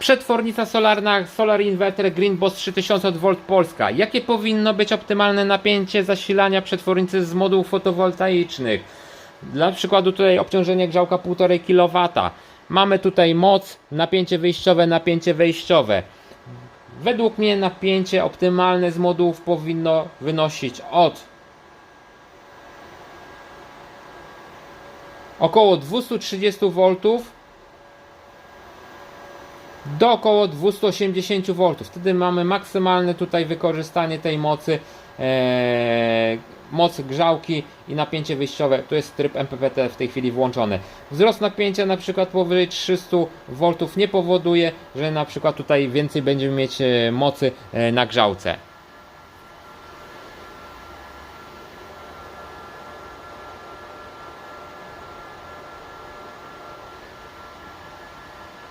Przetwornica solarna Solar Inverter Greenboss 3000 V Polska. Jakie powinno być optymalne napięcie zasilania przetwornicy z modułów fotowoltaicznych? Dla przykładu tutaj obciążenie grzałka 1,5 kW. Mamy tutaj moc, napięcie wyjściowe, napięcie wejściowe. Według mnie napięcie optymalne z modułów powinno wynosić od około 230 V do około 280 V. Wtedy mamy maksymalne tutaj wykorzystanie tej mocy, e, mocy grzałki i napięcie wyjściowe. Tu jest tryb MPPT w tej chwili włączony. Wzrost napięcia na przykład powyżej 300 V nie powoduje, że na przykład tutaj więcej będziemy mieć e, mocy e, na grzałce.